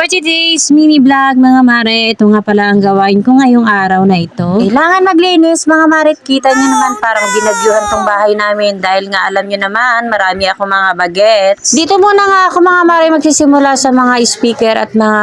For today's mini vlog mga mare, ito nga pala ang gawain ko ngayong araw na ito. Kailangan maglinis mga mare, kita nyo naman parang ginabyuhan tong bahay namin dahil nga alam nyo naman marami ako mga bagets. Dito muna nga ako mga mare magsisimula sa mga speaker at mga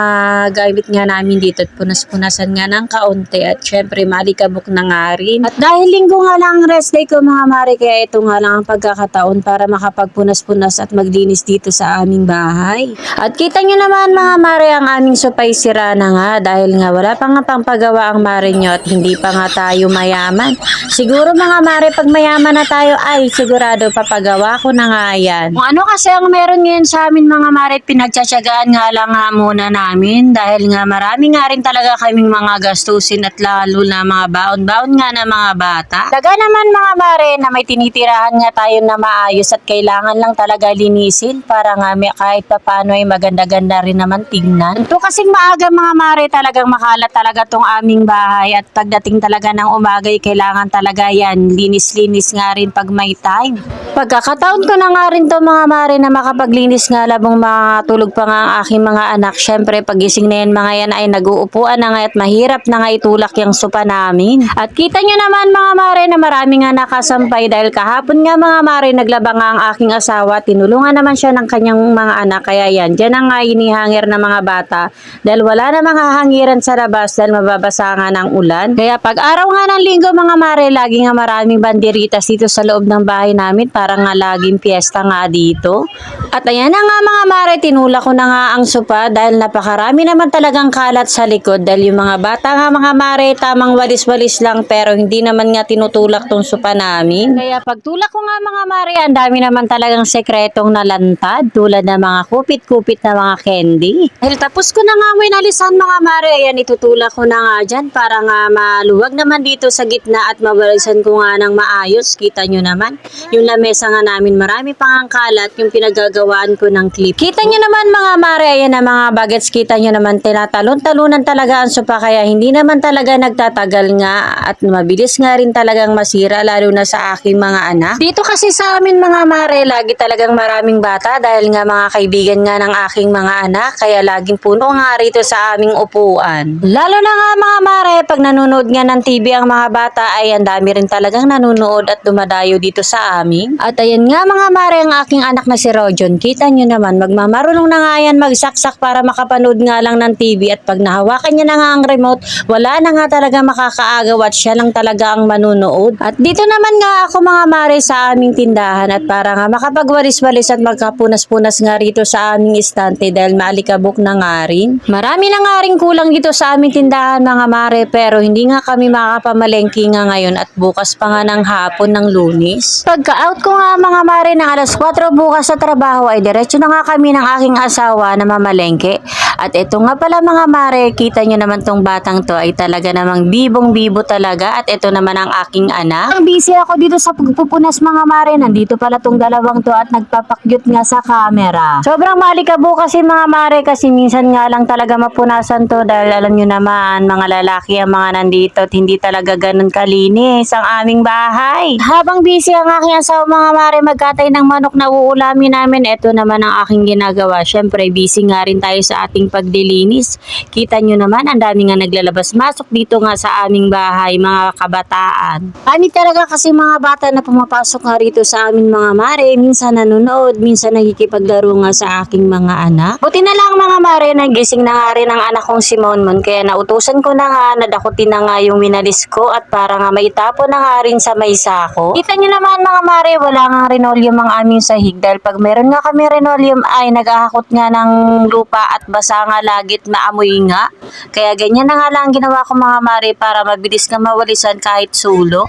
gamit nga namin dito at punas-punasan nga ng kaunti at syempre malikabok na nga rin. At dahil linggo nga lang ang rest day ko mga mare, kaya ito nga lang ang pagkakataon para makapagpunas-punas at maglinis dito sa aming bahay. At kita nyo naman mga mare, ang aming supay sira na nga dahil nga wala pa nga pang pagawa ang mare nyo at hindi pa nga tayo mayaman. Siguro mga mare, pag mayaman na tayo, ay sigurado papagawa ko na nga yan. Kung ano kasi ang meron ngayon sa amin mga mare, pinagtsatsagaan nga lang nga muna namin dahil nga marami nga rin talaga kaming mga gastusin at lalo na mga baon-baon nga na mga bata. Taga naman mga mare na may tinitirahan nga tayo na maayos at kailangan lang talaga linisin para nga may kahit pa paano ay maganda-ganda rin naman tingnan. Ito kasing maaga mga mare talagang makalat talaga tong aming bahay at pagdating talaga ng umaga ay kailangan talaga yan linis-linis nga rin pag may time. Pagkakataon ko na nga rin to mga mare na makapaglinis nga labong matulog pa nga ang aking mga anak. Syempre pagising na yan mga yan ay naguupuan na nga at mahirap na nga itulak yung sopa namin. At kita nyo naman mga mare na marami nga nakasampay dahil kahapon nga mga mare naglaba nga ang aking asawa. Tinulungan naman siya ng kanyang mga anak kaya yan. Diyan ang nga inihangir ng mga bata dahil wala na mga hangiran sa labas dahil mababasa nga ng ulan. Kaya pag araw nga ng linggo mga mare, lagi nga maraming banderitas dito sa loob ng bahay namin para nga laging piyesta nga dito. At ayan na nga mga mare, tinula ko na nga ang sopa dahil napakarami naman talagang kalat sa likod dahil yung mga bata nga mga mare, tamang walis-walis lang pero hindi naman nga tinutulak tong sopa namin. Kaya pag tulak ko nga mga mare, ang dami naman talagang sekretong nalantad tulad ng mga kupit-kupit na mga candy. Dahil tapos ko na nga may nalisan mga mare, ayan itutulak ko na nga dyan para nga maluwag naman dito sa gitna at mabalisan ko nga ng maayos. Kita nyo naman, yung lamesa nga namin marami pang ang kalat yung pinagagawaan ko ng clip. Kita nyo naman mga mare, ayan na mga bagets, kita nyo naman tinatalon-talunan talaga ang sopa kaya hindi naman talaga nagtatagal nga at mabilis nga rin talagang masira lalo na sa aking mga anak. Dito kasi sa amin mga mare, lagi talagang maraming bata dahil nga mga kaibigan nga ng aking mga anak kaya laging puno nga rito sa aming upuan. Lalo na nga mga mare, pag nanonood nga ng TV ang mga bata ay ang dami rin talagang nanonood at dumadayo dito sa amin. At ayan nga mga mare, ang aking anak na si Rojon, kita nyo naman, magmamarunong na nga yan magsaksak para makapanood nga lang ng TV at pag nahawakan niya na nga ang remote, wala na nga talaga makakaagaw at siya lang talaga ang manunood. At dito naman nga ako mga mare sa aming tindahan at para nga makapagwalis-walis at magkapunas-punas nga rito sa aming istante dahil maalikabok na nga rin. Marami na nga rin kulang dito sa aming tindahan mga mare pero hindi nga kami makapamalengke nga ngayon at bukas pa nga ng hapon ng lunis. Pagka-out ko nga mga mare ng alas 4 bukas sa trabaho ay diretso na nga kami ng aking asawa na mamalengke. At ito nga pala mga mare, kita nyo naman tong batang to ay talaga namang bibong-bibo talaga at ito naman ang aking anak. Ang busy ako dito sa pagpupunas mga mare, nandito pala tong dalawang to at nagpapakyut nga sa camera. Sobrang malikabo kasi mga mare kasi minsan nga lang talaga mapunasan to dahil alam nyo naman mga lalaki ang mga nandito at hindi talaga ganun kalinis ang aming bahay. Habang busy ang aking asawa mga mare magkatay ng manok na uulamin namin, ito naman ang aking ginagawa. Syempre busy nga rin tayo sa ating paglilinis. Kita nyo naman, ang dami nga naglalabas-masok dito nga sa aming bahay, mga kabataan. Kami talaga kasi mga bata na pumapasok nga rito sa amin mga mare, minsan nanonood, minsan nakikipaglaro nga sa aking mga anak. Buti na lang mga mare, nagising na nga rin ang anak kong si Monmon, kaya nautusan ko na nga, nadakutin na nga yung minalis ko at para nga maitapon na nga rin sa may sako. Kita nyo naman mga mare, wala nga rinoleum ang aming sahig dahil pag meron nga kami rinoleum ay naghahakot nga ng lupa at basa nga lagit maamoy nga. Kaya ganyan na nga lang ang ginawa ko mga mare para mabilis nga mawalisan kahit sulo.